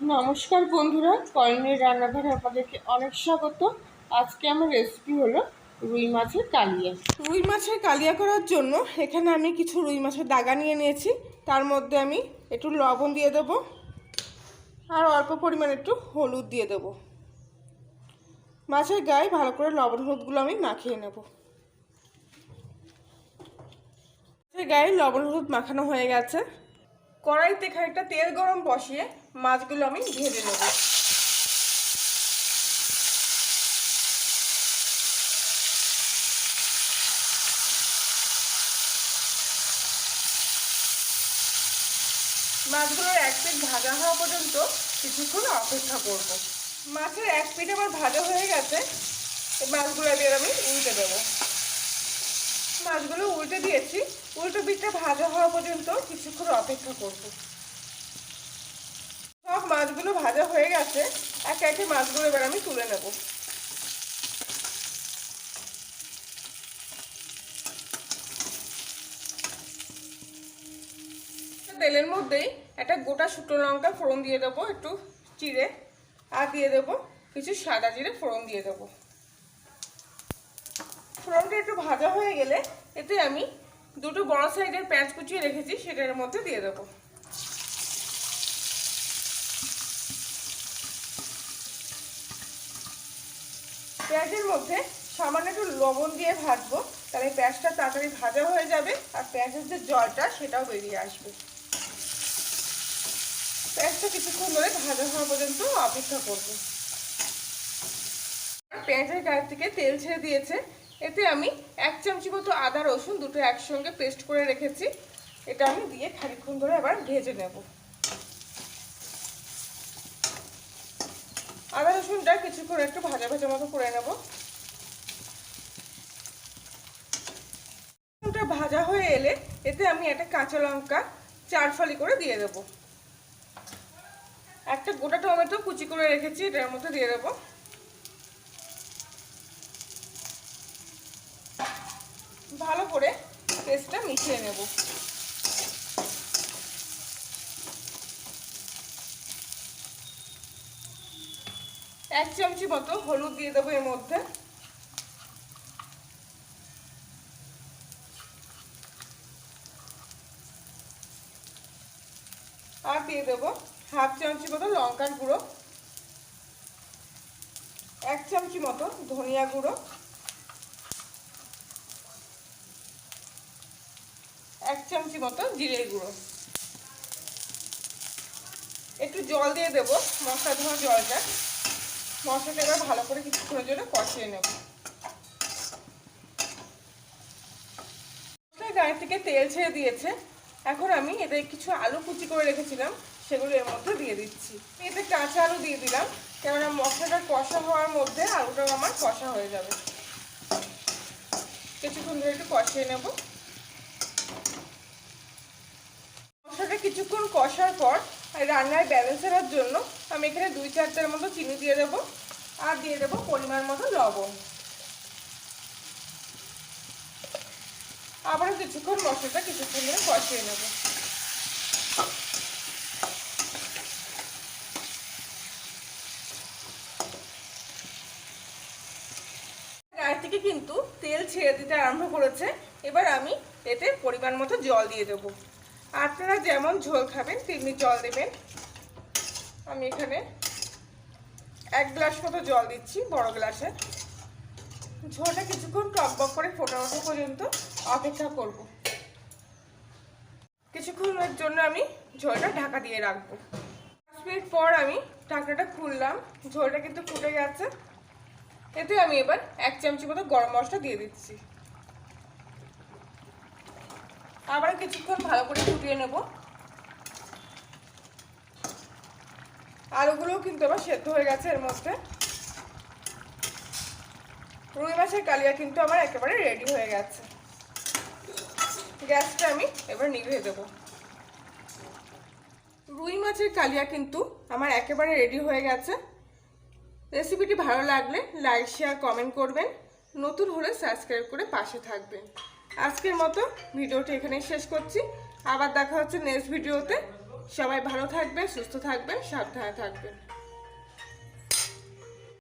নমস্কার বন্ধুরা করিনের রান্নাঘরে আপনাদেরকে অনেক স্বাগত। আজকে আমার রেসিপি হলো রুই মাছের কালিয়া। রুই মাছের কালিয়া করার জন্য এখানে আমি কিছু রুই মাছের দাগা নিয়ে নিয়েছি। তার মধ্যে আমি একটু লবণ দিয়ে দেবো আর অল্প পরিমাণে একটু হলুদ দিয়ে দেবো। মাছের গায়ে ভালো করে লবণ হলুদগুলো আমি মাখিয়ে নেব। মাছের গায়ে লবণ হলুদ মাখানো হয়ে গেছে। কড়াইতে খানিকটা তেল গরম বসিয়ে মাছগুলো আমি ভেজে নেব। মাছগুলোর এক পিঠ ভাজা হওয়া পর্যন্ত কিছুক্ষণ অপেক্ষা করব। মাছের এক পিঠ আমার ভাজা হয়ে গেছে মাছগুলো দিয়ে আমি উল্টে দেবো। মাছগুলো উল্টে দিয়েছি। উল্টো পিঠটা ভাজা হওয়া পর্যন্ত কিছুক্ষণ অপেক্ষা করব। সব মাছগুলো ভাজা হয়ে গেছে। একে একে মাছগুলো এবার আমি তুলে নেব। তেলের মধ্যেই একটা গোটা শুকনো লঙ্কা ফোড়ন দিয়ে দেবো, একটু চিড়ে, আর দিয়ে দেবো কিছু সাদা জিরে ফোড়ন দিয়ে দেবো। ফোড়নটা একটু ভাজা হয়ে গেলে এতে আমি দুটো বড় সাইজের পেঁয়াজ কুচিয়ে রেখেছি, সেটার মধ্যে দিয়ে দেবো। পেঁয়াজের মধ্যে সামান্য একটু লবণ দিয়ে ভাজবো, তাহলে পেঁয়াজটা তাড়াতাড়ি ভাজা হয়ে যাবে, আর পেঁয়াজের যে জলটা, সেটাও বেরিয়ে আসবে। পেঁয়াজটা কিছুক্ষণ ধরে ভাজা হওয়া পর্যন্ত অপেক্ষা করব। পেঁয়াজের গায়ে থেকে তেল ছেড়ে দিয়েছে এতে আমি এক চামচি মতো আদা, রসুন দুটো একসঙ্গে পেস্ট করে রেখেছি। এটা আমি দিয়ে খানিক্ষণ ধরে আবার ভেজে নেব। আদা, রসুনটা কিছুক্ষণ একটু ভাজা ভাজা মতো করে নেব। ভাজা হয়ে এলে এতে আমি একটা কাঁচা লঙ্কা চার ফালি করে দিয়ে দেব। একটা গোটা টমেটো কুচি করে রেখেছি, এটার মধ্যে দিয়ে দেবো। ভালো করে পেস্টটা মিশিয়ে নেব। এক চামচি মতো হলুদ দিয়ে দেবো এর মধ্যে। আর দিয়ে দেবো হাফ চামচি মতো লঙ্কার গুঁড়ো। এক চামচি মতো ধনিয়া গুঁড়ো। এক চামচি মতো জিরের গুঁড়ো। একটু জল দিয়ে দেবো, মশলা ধোয়া জলটা। মশলাটা এবার ভালো করে কিছুক্ষণের জন্য কষিয়ে নেব। গায়ে থেকে তেল ছেড়ে দিয়েছে। এখন আমি এতে কিছু আলু কুচি করে রেখেছিলাম, সেগুলো এর মধ্যে দিয়ে দিচ্ছি। এতে কাঁচা আলু দিয়ে দিলাম, কেননা মশলাটা কষা হওয়ার মধ্যে আলুটাও আমার কষা হয়ে যাবে। কিছুক্ষণ ধরে একটু কষিয়ে নেব মশলাটা কিছুক্ষণ কষার পর রান্নার ব্যালেন্স হওয়ার জন্য আমি এখানে দুই চারটার মতো চিনি দিয়ে দেবো আর দিয়ে দেবো পরিমাণ মতো লবণ। আবারও কিছুক্ষণ মশলাটা কিছুক্ষণ ধরে কষিয়ে নেব। থেকে কিন্তু তেল ছেড়ে দিতে আরম্ভ করেছে। এবার আমি এতে পরিমাণ মতো জল দিয়ে দেবো। আপনারা যেমন ঝোল খাবেন, তেমনি জল দেবেন। আমি এখানে এক গ্লাস মতো জল দিচ্ছি বড় গ্লাসে। ঝোলটা কিছুক্ষণ টকবক করে ফোটা ওঠা পর্যন্ত অপেক্ষা করব। কিছুক্ষণের জন্য আমি ঝোলটা ঢাকা দিয়ে রাখব। পাঁচ মিনিট পর আমি ঢাকনাটা খুললাম, ঝোলটা কিন্তু ফুটে গেছে। এতে আমি এবার এক চামচি মতো গরম মশলা দিয়ে দিচ্ছি। আবার কিছুক্ষণ ভালো করে ফুটিয়ে নেব। আলুগুলোও কিন্তু আবার সেদ্ধ হয়ে গেছে এর মধ্যে। রুই মাছের কালিয়া কিন্তু আমার একেবারে রেডি হয়ে গেছে। গ্যাসটা আমি এবার নিভিয়ে দেবো। রুই মাছের কালিয়া কিন্তু আমার একেবারে রেডি হয়ে গেছে। রেসিপিটি ভালো লাগলে লাইক শেয়ার কমেন্ট করবেন। নতুন হলে সাবস্ক্রাইব করে পাশে থাকবেন। আজকের মতো ভিডিওটি এখানেই শেষ করছি। আবার দেখা হচ্ছে নেক্সট ভিডিওতে। সবাই ভালো থাকবেন সুস্থ থাকবেন সাবধানে থাকবেন